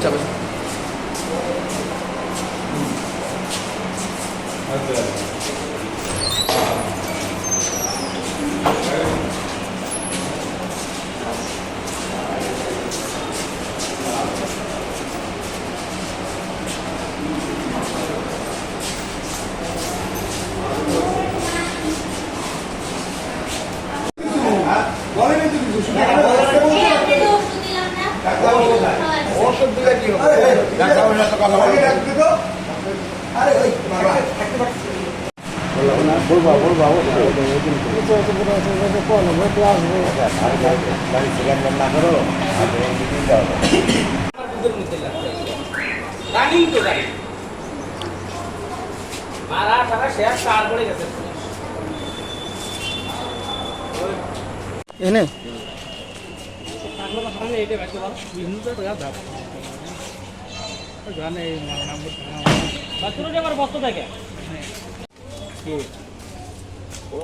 잡으세요. 음. 맞아요. ওষুধ দিলে কি হবে ডাক্তার হলে তো কথা বলব গেছে এনে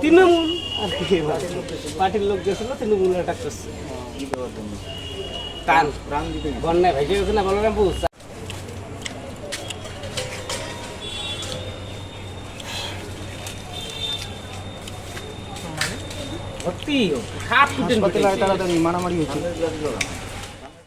তৃণমূল পার্টির লোক গেছিল তৃণমূল অ্যাটাক করছে কান বন্যায় ভেসে গেছে না বলরামপুর ভর্তি সাত ফুটের মারামারি হচ্ছে।